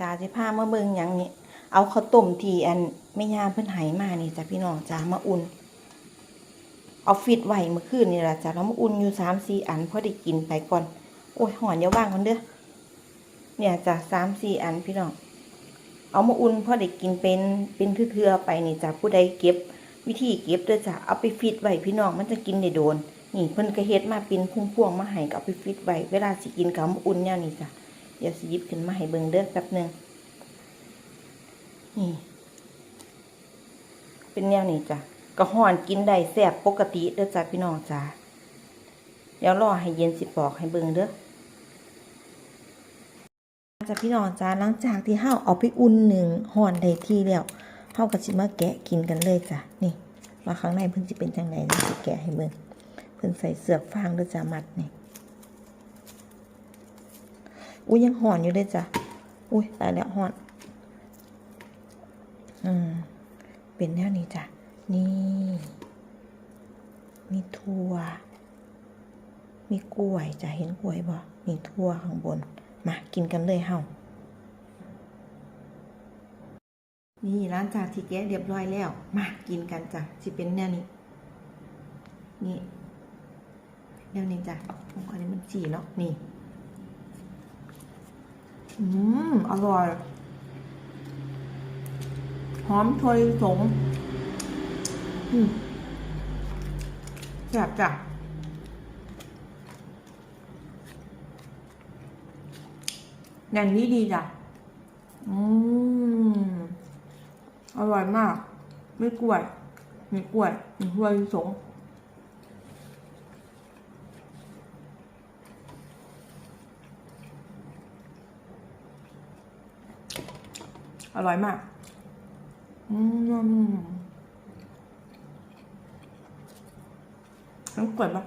จ้าสิพามาเบิงหยังนี่เอาข้าวต้มทีอันแม่ย่าเพิ่นให้มานี่จ้ะพี่น้องจ้ามาอุ่น เอาฟิตไว้เมื่อคืนนี่แหละจ้ะแล้วมาอุ่นอยู่3-4อันพอได้กินไปก่อน โอ้ยหอนอย่าว่างกันเด้อเนี่ยจ้ะ3-4อันพี่น้อง เอามาอุ่นพอได้กินเป็นเป็นเทื่อๆไปนี่จ้ะผู้ใดเก็บ วิธีเก็บเด้อจ้ะเอาไปฟิตไว้พี่น้องมันจะกินได้โดนนี่เพิ่นก็เฮ็ดมาเป็นพุ่งพวงมาให้ก็เอาไปฟิตไว้เวลาสิกินก็เอามาอุ่นแนวนี้จ้ะ ดี๋ยวสิยิบขึ้นมาให้เบิ่งเด้อแป๊บหนึ่งนี่ เป็นแนวนี้จ้ะก็ห่อนกินได้แซ่บปกติเด้อจ้ะพี่น้องจ้าเดี๋ยวรอให้เย็นสิปอกให้เบิ่งเด้อจ้ะพี่น้องจ้าหลังจากที่เฮาเอาไปอุ่นหนึ่งห่อนได้ที่แล้วเฮาก็สิมาแกะกินกันเลยจ้ะนี่ว่าข้างในเพิ่นสิเป็นจังไดเดี๋ยวสิแกะให้เบิ่งเพิ่นใส่เสือกฟางเด้อจ้ะมัดนี่ อุ้ยยังห่อนอยู่เลยจ้ะ อุ้ยตายแล้วห่อน อืม เป็นแนวนี้จ้ะ นี่ มีถั่ว มีกล้วยจะเห็นกล้วยบ่มีถั่วข้างบน มา กินกันเลยเฮานี่ร้านจากที่แกะเรียบร้อยแล้ว มากินกันจ้ะสิเป็นแนวนี้ นี่แนวนี้จ้ะอันนี้มันจีเนาะ นี่ อืม อร่อย หอมถอยสงอืมแซ่บจ้ะอย่างนี้ดีจ้ะ อืม อร่อยมาก ไม่กล้วย ไม่กล้วยมีถวยสง อร่อยมากอืมน้ำกรดปะ